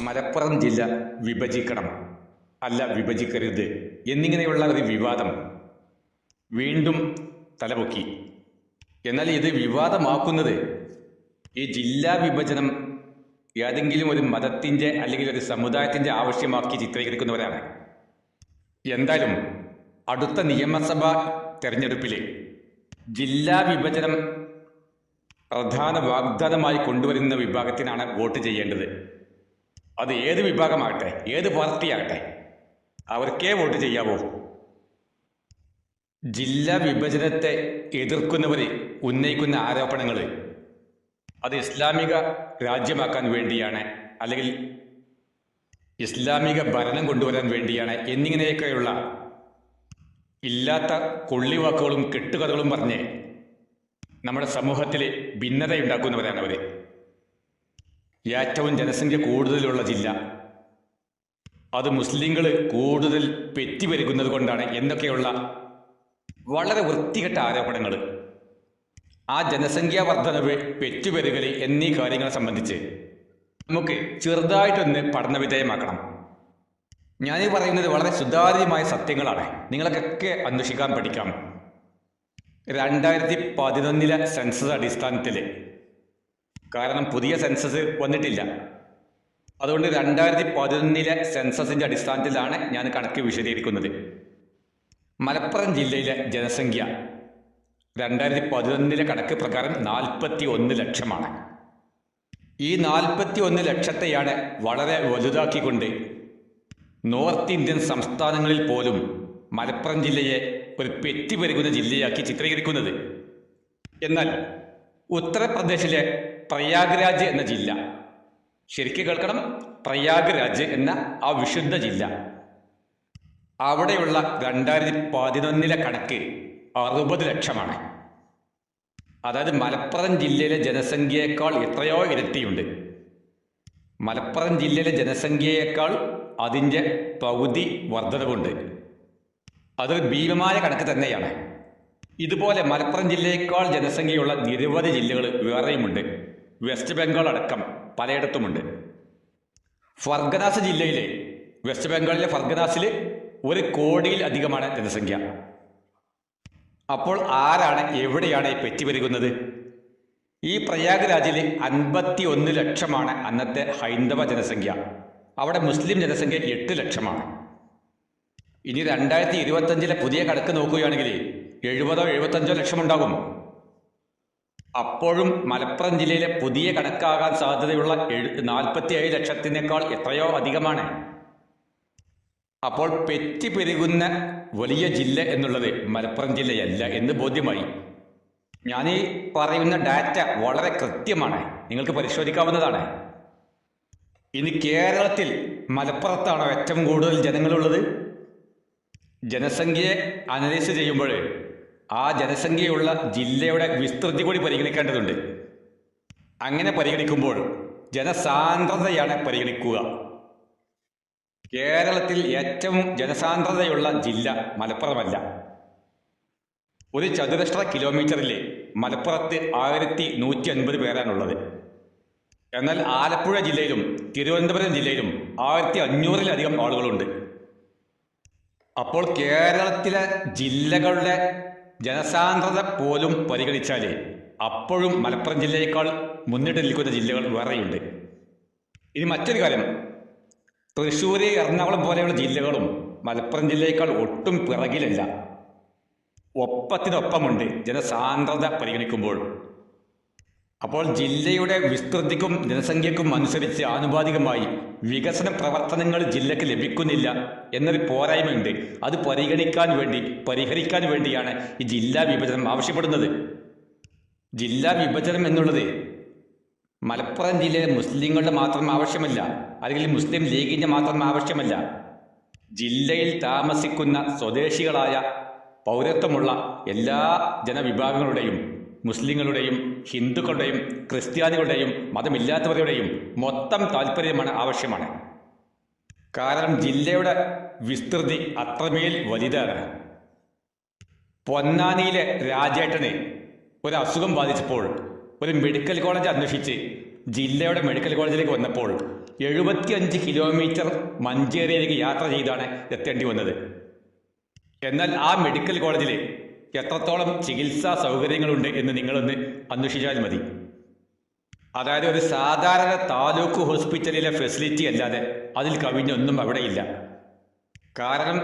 മലപ്പുറം ജില്ല വിഭജിക്കണം. അല്ല വിഭജിക്കരുത്. എന്നിങ്ങനെയുള്ള ഒരു വിവാദം വീണ്ടും തലപൊക്കി. എന്നാൽ ഇത് വിവാദമാക്കുന്നത് ഈ ജില്ലാ വിഭജനം ഏതെങ്കിലും ഒരു മതത്തിന്റെ അല്ലെങ്കിൽ ഒരു സമുദായത്തിന്റെ ആവശ്യമാക്കി ചിത്രീകരിക്കുന്നവരാണ്. എന്തായാലും അടുത്ത നിയമസഭാ തെരഞ്ഞെടുപ്പിൽ ജില്ലാ വിഭജനം പ്രധാന വാഗ്ദാനമായി കൊണ്ടുവരുന്ന വിഭാഗത്തിനാണ് വോട്ട് ചെയ്യേണ്ടത്. അത് ഏത് വിഭാഗമാകട്ടെ? ഏത് പാർട്ടിയാകട്ടെ? അവർക്കേ വോട്ട് ചെയ്യാവൂ. ജില്ലാ വിഭജനത്തെ എതിർക്കുന്നവർ ഉന്നയിക്കുന്ന ആരോപണങ്ങൾ അത് ഇസ്ലാമിക രാജ്യമാക്കാൻ വേണ്ടിയാണ് അല്ലെങ്കിൽ ഇസ്ലാമിക ഭരണം കൊണ്ടുവരാൻ വേണ്ടിയാണ് എന്നിങ്ങനെയൊക്കെയുള്ള ഇല്ലാത്ത കൊള്ളിവാക്കുകളും കെട്ടുകഥകളും പറഞ്ഞ് നമ്മുടെ സമൂഹത്തിൽ ഭിന്നതയുണ്ടാക്കുന്നവരാണ് അവർ ഏറ്റവും ജനസംഖ്യ കൂടുതലുള്ള ജില്ല. അത് മുസ്ലിങ്ങൾ കൂടുതൽ പെറ്റിവരുന്നത് കൊണ്ടാണ് എന്നൊക്കെയുള്ള വളരെ വൃത്തികെട്ട ആരോപണങ്ങൾ ആ ജനസംഖ്യാ വർധനവ് പെറ്റുപെരുകൽ എന്നീ കാര്യങ്ങളെ സംബന്ധിച്ച് നമുക്ക് ചെറുതായിട്ടൊന്ന് പഠനവിധേയമാക്കണം ഈ പറയുന്നത് വളരെ സുതാര്യമായ സത്യങ്ങളാണ്. നിങ്ങൾക്കൊക്കെ അന്വേഷിക്കാൻ പഠിക്കാം. രണ്ടായിരത്തി പതിനൊന്നിലെ സെൻസസ് അടിസ്ഥാനത്തിൽ കാരണം പുതിയ സെൻസസ് വന്നിട്ടില്ല. അതുകൊണ്ട് രണ്ടായിരത്തി പതിനൊന്നിലെ സെൻസസിന്റെ അടിസ്ഥാനത്തിലാണ് ഞാൻ കണക്ക് വിശദീകരിക്കുന്നത്. മലപ്പുറം ജില്ലയിലെ ജനസംഖ്യ രണ്ടായിരത്തി പതിനൊന്നിലെ കണക്ക് പ്രകാരം നാൽപ്പത്തി ഒന്ന് ലക്ഷമാണ്. ഈ നാൽപ്പത്തി ഒന്ന് ലക്ഷത്തെയാണ് വളരെ വലുതാക്കിക്കൊണ്ട് നോർത്ത് ഇന്ത്യൻ സംസ്ഥാനങ്ങളിൽ പോലും മലപ്പുറം ജില്ലയെ ഒരു പെറ്റുപെരുകുന്ന ജില്ലയാക്കി ചിത്രീകരിക്കുന്നത്. എന്നാൽ ഉത്തർപ്രദേശിലെ പ്രയാഗ്രാജ് എന്ന ജില്ല. ശരിക്കും കേൾക്കണം. പ്രയാഗ്രാജ് എന്ന ആ വിശുദ്ധ ജില്ല. അവിടെയുള്ള രണ്ടായിരത്തി പതിനൊന്നിലെ കണക്ക് അറുപത് ലക്ഷമാണ്. അതായത് മലപ്പുറം ജില്ലയിലെ ജനസംഖ്യയേക്കാൾ എത്രയോ ഇരട്ടിയുണ്ട്. മലപ്പുറം ജില്ലയിലെ ജനസംഖ്യയേക്കാൾ അതിന്റെ പകുതി വർധനവുണ്ട്. അതൊരു ഭീമമായ കണക്ക് തന്നെയാണ്. ഇതുപോലെ മലപ്പുറം ജില്ലയേക്കാൾ ജനസംഖ്യയുള്ള നിരവധി ജില്ലകൾ വേറെയുമുണ്ട്. വെസ്റ്റ് ബംഗാൾ അടക്കം പലയിടത്തുമുണ്ട്. ഫർഗനാസ് ജില്ലയിലെ വെസ്റ്റ് ബംഗാളിലെ ഫർഗനാസിൽ ഒരു കോടിയിൽ അധികമാണ് ജനസംഖ്യ. അപ്പോൾ ആരാണ് എവിടെയാണ് ഈ പെറ്റി പെറ്റുപെരുകുന്നത് ഈ പ്രയാഗ്രാജിൽ അൻപത്തി ഒന്ന് ലക്ഷമാണ് അന്നത്തെ ഹൈന്ദവ ജനസംഖ്യ. അവിടെ മുസ്ലിം ജനസംഖ്യ എട്ട് ലക്ഷമാണ്. ഇനി രണ്ടായിരത്തി ഇരുപത്തഞ്ചിലെ പുതിയ കണക്ക് നോക്കുകയാണെങ്കിൽ എഴുപതോ എഴുപത്തഞ്ചോ ലക്ഷമുണ്ടാകും. അപ്പോഴും മലപ്പുറം ജില്ലയിലെ പുതിയ കണക്കാകാൻ സാധ്യതയുള്ള എഴു നാൽപ്പത്തി ഏഴ് ലക്ഷത്തിനേക്കാൾ എത്രയോ അധികമാണ്. അപ്പോൾ പെറ്റി പെരുകുന്ന വലിയ ജില്ല എന്നുള്ളത് മലപ്പുറം ജില്ലയല്ല എന്ന് ബോധ്യമായി. ഞാൻ ഈ പറയുന്ന ഡാറ്റ വളരെ കൃത്യമാണ്. നിങ്ങൾക്ക് പരിശോധിക്കാവുന്നതാണ്. ഇനി കേരളത്തിൽ മലപ്പുറത്താണോ ഏറ്റവും കൂടുതൽ ജനങ്ങളുള്ളത്. ജനസംഖ്യയെ അനലൈസ് ചെയ്യുമ്പോൾ ആ ജനസംഖ്യയുള്ള ജില്ലയുടെ വിസ്തൃതി കൂടി പരിഗണിക്കേണ്ടതുണ്ട്. അങ്ങനെ പരിഗണിക്കുമ്പോൾ ജനസാന്ദ്രതയാണ് പരിഗണിക്കുക. കേരളത്തിൽ ഏറ്റവും ജനസാന്ദ്രതയുള്ള ജില്ല മലപ്പുറമല്ല. ഒരു ചതുരശ്ര കിലോമീറ്ററിൽ മലപ്പുറത്ത് ആയിരത്തി നൂറ്റി അൻപത് പേരാണുള്ളത്. എന്നാൽ ആലപ്പുഴ ജില്ലയിലും തിരുവനന്തപുരം ജില്ലയിലും ആയിരത്തി അഞ്ഞൂറിലധികം ആളുകളുണ്ട്. അപ്പോൾ കേരളത്തിലെ ജില്ലകളുടെ ജനസാന്ദ്രത പോലും പരിഗണിച്ചാൽ അപ്പോഴും മലപ്പുറം ജില്ലയേക്കാൾ മുന്നിട്ട് നിൽക്കുന്ന ജില്ലകൾ വേറെയുണ്ട്. ഇനി മറ്റൊരു കാര്യം. തൃശ്ശൂർ എറണാകുളം പോലെയുള്ള ജില്ലകളും മലപ്പുറം ജില്ലയേക്കാൾ ഒട്ടും പിറകിലല്ല. ഒപ്പത്തിനൊപ്പമുണ്ട് ജനസാന്ദ്രത പരിഗണിക്കുമ്പോൾ. അപ്പോൾ ജില്ലയുടെ വിസ്തൃതിക്കും ജനസംഖ്യക്കും അനുസരിച്ച് ആനുപാതികമായി വികസന പ്രവർത്തനങ്ങൾ ജില്ലയ്ക്ക് ലഭിക്കുന്നില്ല എന്നൊരു പോരായ്മയുണ്ട്. അത് പരിഗണിക്കാൻ വേണ്ടി പരിഹരിക്കാൻ വേണ്ടിയാണ് ഈ ജില്ലാ വിഭജനം ആവശ്യപ്പെടുന്നത്. ജില്ലാ വിഭജനം എന്നുള്ളത് മലപ്പുറം ജില്ലയിലെ മുസ്ലിങ്ങളുടെ മാത്രം ആവശ്യമല്ല അല്ലെങ്കിൽ മുസ്ലിം ലീഗിന്റെ മാത്രം ആവശ്യമല്ല. ജില്ലയിൽ താമസിക്കുന്ന സ്വദേശികളായ പൗരത്വമുള്ള എല്ലാ ജനവിഭാഗങ്ങളുടെയും മുസ്ലിങ്ങളുടെയും ഹിന്ദുക്കളുടെയും ക്രിസ്ത്യാനികളുടെയും മതമില്ലാത്തവരുടെയും മൊത്തം താല്പര്യമാണ് ആവശ്യമാണ്. കാരണം ജില്ലയുടെ വിസ്തൃതി അത്രമേൽ വലുതാണ്. പൊന്നാനിയിലെ രാജേട്ടന് ഒരു അസുഖം ബാധിച്ചപ്പോൾ ഒരു മെഡിക്കൽ കോളേജ് അന്വേഷിച്ച് ജില്ലയുടെ മെഡിക്കൽ കോളേജിലേക്ക് വന്നപ്പോൾ എഴുപത്തിയഞ്ച് കിലോമീറ്റർ മഞ്ചേരിയിലേക്ക് യാത്ര ചെയ്താണ് എത്തേണ്ടി വന്നത്. എന്നാൽ ആ മെഡിക്കൽ കോളേജിൽ എത്രത്തോളം ചികിത്സാ സൗകര്യങ്ങളുണ്ട് എന്ന് നിങ്ങളൊന്ന് അന്വേഷിച്ചാൽ മതി. അതായത് ഒരു സാധാരണ താലൂക്ക് ഹോസ്പിറ്റലിലെ ഫെസിലിറ്റി അല്ലാതെ അതിൽ കവിഞ്ഞൊന്നും ഇല്ല. കാരണം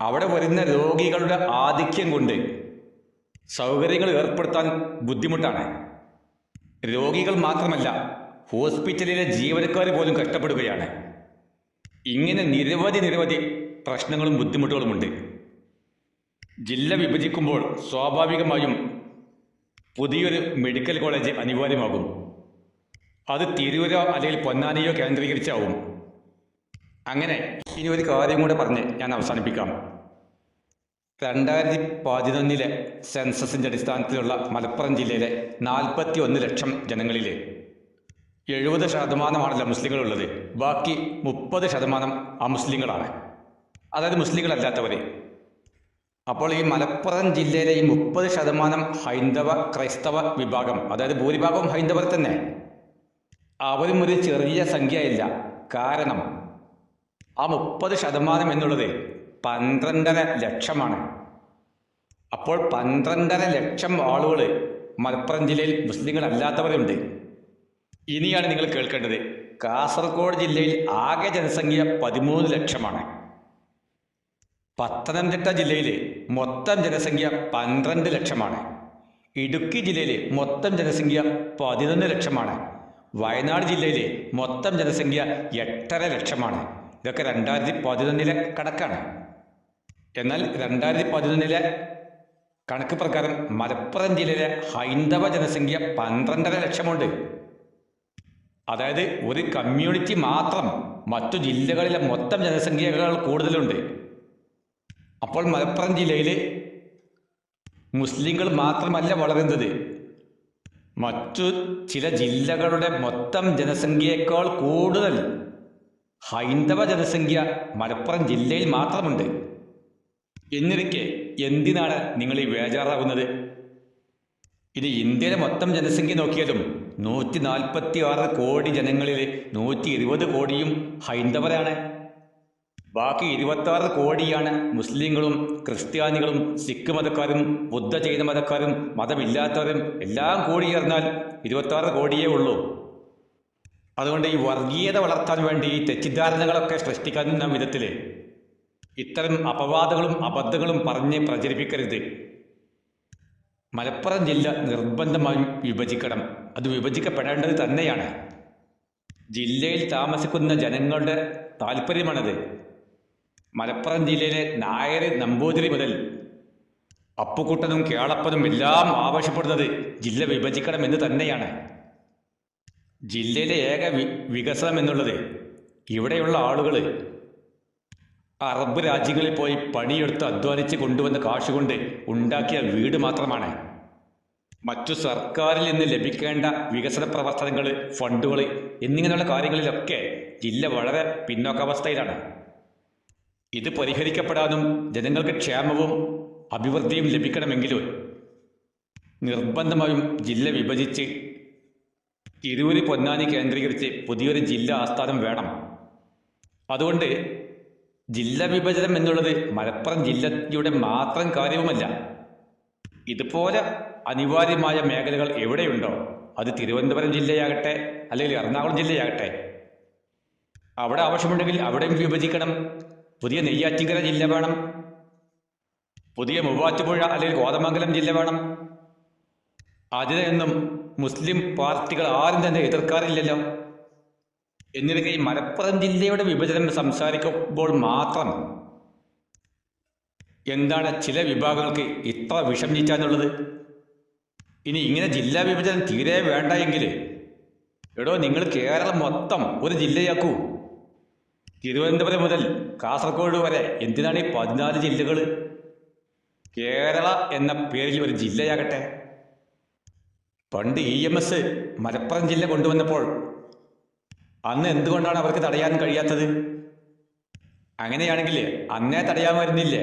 അവിടെ വരുന്ന രോഗികളുടെ ആധിക്യം കൊണ്ട് സൗകര്യങ്ങൾ ഏർപ്പെടുത്താൻ ബുദ്ധിമുട്ടാണ്. രോഗികൾ മാത്രമല്ല ഹോസ്പിറ്റലിലെ ജീവനക്കാർ പോലും കഷ്ടപ്പെടുകയാണ്. ഇങ്ങനെ നിരവധി നിരവധി പ്രശ്നങ്ങളും ബുദ്ധിമുട്ടുകളുമുണ്ട്. ജില്ല വിഭജിക്കുമ്പോൾ സ്വാഭാവികമായും പുതിയൊരു മെഡിക്കൽ കോളേജ് അനിവാര്യമാകും. അത് തിരൂരോ അല്ലെങ്കിൽ പൊന്നാനിയോ കേന്ദ്രീകരിച്ചാവും. അങ്ങനെ ഇനി ഒരു കാര്യം കൂടെ പറഞ്ഞ് ഞാൻ അവസാനിപ്പിക്കാം. രണ്ടായിരത്തി പതിനൊന്നിലെ സെൻസസിന്റെ അടിസ്ഥാനത്തിലുള്ള മലപ്പുറം ജില്ലയിലെ നാൽപ്പത്തി ഒന്ന് ലക്ഷം ജനങ്ങളിൽ എഴുപത് ശതമാനമാണല്ലോ മുസ്ലിങ്ങളുള്ളത്. ബാക്കി മുപ്പത് ശതമാനം അമുസ്ലിങ്ങളാണ്. അതായത് മുസ്ലിങ്ങളല്ലാത്തവർ അപ്പോൾ ഈ മലപ്പുറം ജില്ലയിലെ ഈ മുപ്പത് ശതമാനം ഹൈന്ദവ ക്രൈസ്തവ വിഭാഗം അതായത് ഭൂരിഭാഗവും ഹൈന്ദവർ തന്നെ. അവരും ഒരു ചെറിയ സംഖ്യയില്ല. കാരണം ആ മുപ്പത് ശതമാനം എന്നുള്ളത് പന്ത്രണ്ടര ലക്ഷമാണ്. അപ്പോൾ പന്ത്രണ്ടര ലക്ഷം ആളുകൾ മലപ്പുറം ജില്ലയിൽ മുസ്ലിങ്ങളല്ലാത്തവരുണ്ട്. ഇനിയാണ് നിങ്ങൾ കേൾക്കേണ്ടത്. കാസർഗോഡ് ജില്ലയിൽ ആകെ ജനസംഖ്യ പതിമൂന്ന് ലക്ഷമാണ്. പത്തനംതിട്ട ജില്ലയിൽ മൊത്തം ജനസംഖ്യ പന്ത്രണ്ട് ലക്ഷമാണ്. ഇടുക്കി ജില്ലയിലെ മൊത്തം ജനസംഖ്യ പതിനൊന്ന് ലക്ഷമാണ്. വയനാട് ജില്ലയിലെ മൊത്തം ജനസംഖ്യ എട്ടര ലക്ഷമാണ്. ഇതൊക്കെ രണ്ടായിരത്തി പതിനൊന്നിലെ കണക്കാണ്. എന്നാൽ രണ്ടായിരത്തി പതിനൊന്നിലെ കണക്ക് പ്രകാരം മലപ്പുറം ജില്ലയിലെ ഹൈന്ദവ ജനസംഖ്യ പന്ത്രണ്ടര ലക്ഷമുണ്ട്. അതായത് ഒരു കമ്മ്യൂണിറ്റി മാത്രം മറ്റു ജില്ലകളിലെ മൊത്തം ജനസംഖ്യകൾ കൂടുതലുണ്ട്. അപ്പോൾ മലപ്പുറം ജില്ലയിൽ മുസ്ലിങ്ങൾ മാത്രമല്ല വളരുന്നത്. മറ്റു ചില ജില്ലകളുടെ മൊത്തം ജനസംഖ്യയേക്കാൾ കൂടുതൽ ഹൈന്ദവ ജനസംഖ്യ മലപ്പുറം ജില്ലയിൽ മാത്രമുണ്ട്. എന്നിരിക്കെ എന്തിനാണ് നിങ്ങൾ ഈ ബേജാറാകുന്നത്? ഇനി ഇന്ത്യയിലെ മൊത്തം ജനസംഖ്യ നോക്കിയാലും നൂറ്റി നാൽപ്പത്തി ആറ് കോടി ജനങ്ങളിൽ നൂറ്റി ഇരുപത് കോടിയും ഹൈന്ദവരാണ്. ബാക്കി ഇരുപത്താറ് കോടിയാണ് മുസ്ലിങ്ങളും ക്രിസ്ത്യാനികളും സിഖ് മതക്കാരും ബുദ്ധ ജൈന മതക്കാരും മതമില്ലാത്തവരും എല്ലാം കൂടി ചേർന്നാൽ ഇരുപത്താറ് കോടിയേ ഉള്ളൂ. അതുകൊണ്ട് ഈ വർഗീയത വളർത്താൻ വേണ്ടി ഈ തെറ്റിദ്ധാരണകളൊക്കെ സൃഷ്ടിക്കുന്ന വിധത്തിൽ ഇത്തരം അപവാദങ്ങളും അബദ്ധങ്ങളും പറഞ്ഞ് പ്രചരിപ്പിക്കരുത്. മലപ്പുറം ജില്ല നിർബന്ധമായി വിഭജിക്കണം. അത് വിഭജിക്കപ്പെടേണ്ടത് തന്നെയാണ്. ജില്ലയിൽ താമസിക്കുന്ന ജനങ്ങളുടെ താല്പര്യമാണത്. മലപ്പുറം ജില്ലയിലെ നായർ നമ്പൂതിരി മുതൽ അപ്പുക്കുട്ടനും കേളപ്പനും എല്ലാം ആവശ്യപ്പെടുന്നത് ജില്ല വിഭജിക്കണം എന്ന് തന്നെയാണ്. ജില്ലയിലെ ഏക വികസനം എന്നുള്ളത് ഇവിടെയുള്ള ആളുകൾ അറബ് രാജ്യങ്ങളിൽ പോയി പണിയെടുത്ത് അധ്വാനിച്ച് കൊണ്ടുവന്ന കാശ് കൊണ്ട് ഉണ്ടാക്കിയ വീട് മാത്രമാണ്. മറ്റു സർക്കാരിൽ നിന്ന് ലഭിക്കേണ്ട വികസന പ്രവർത്തനങ്ങൾ ഫണ്ടുകൾ എന്നിങ്ങനെയുള്ള കാര്യങ്ങളിലൊക്കെ ജില്ല വളരെ പിന്നോക്കാവസ്ഥയിലാണ്. ഇത് പരിഹരിക്കപ്പെടാനും ജനങ്ങൾക്ക് ക്ഷേമവും അഭിവൃദ്ധിയും ലഭിക്കണമെങ്കിലും നിർബന്ധമായും ജില്ല വിഭജിച്ച് തിരൂര് പൊന്നാനി കേന്ദ്രീകരിച്ച് പുതിയൊരു ജില്ല ആസ്ഥാനം വേണം. അതുകൊണ്ട് ജില്ല വിഭജനം എന്നുള്ളത് മലപ്പുറം ജില്ലയുടെ മാത്രം കാര്യവുമല്ല. ഇതുപോലെ അനിവാര്യമായ മേഖലകൾ എവിടെയുണ്ടോ? അത് തിരുവനന്തപുരം ജില്ലയാകട്ടെ അല്ലെങ്കിൽ എറണാകുളം ജില്ലയാകട്ടെ. അവിടെ ആവശ്യമുണ്ടെങ്കിൽ അവിടെയും വിഭജിക്കണം. പുതിയ നെയ്യാറ്റിങ്കര ജില്ല വേണം. പുതിയ മൂവാറ്റുപുഴ അല്ലെങ്കിൽ കോതമംഗലം ജില്ല വേണം. അതിനെയൊന്നും മുസ്ലിം പാർട്ടികൾ ആരും തന്നെ എതിർക്കാറില്ലല്ലോ. എന്നിരിക്കെ ഈ മലപ്പുറം ജില്ലയുടെ വിഭജനം സംസാരിക്കുമ്പോൾ മാത്രം എന്താണ് ചില വിഭാഗങ്ങൾക്ക് ഇത്ര വിഷം ഇനി ഇങ്ങനെ ജില്ലാ വിഭജനം തീരെ വേണ്ട എങ്കിൽ എടോ നിങ്ങൾ കേരളം മൊത്തം ഒരു ജില്ലയാക്കൂ. തിരുവനന്തപുരം മുതൽ കാസർഗോഡ് വരെ എന്തിനാണ് ഈ പതിനാല് ജില്ലകൾ കേരള എന്ന പേരിൽ ഒരു ജില്ലയാകട്ടെ. പണ്ട് ഇ എം എസ് മലപ്പുറം ജില്ല കൊണ്ടുവന്നപ്പോൾ അന്ന് എന്തുകൊണ്ടാണ് അവർക്ക് തടയാൻ കഴിയാത്തത്? അങ്ങനെയാണെങ്കിൽ അന്നേ തടയാമായിരുന്നില്ലേ?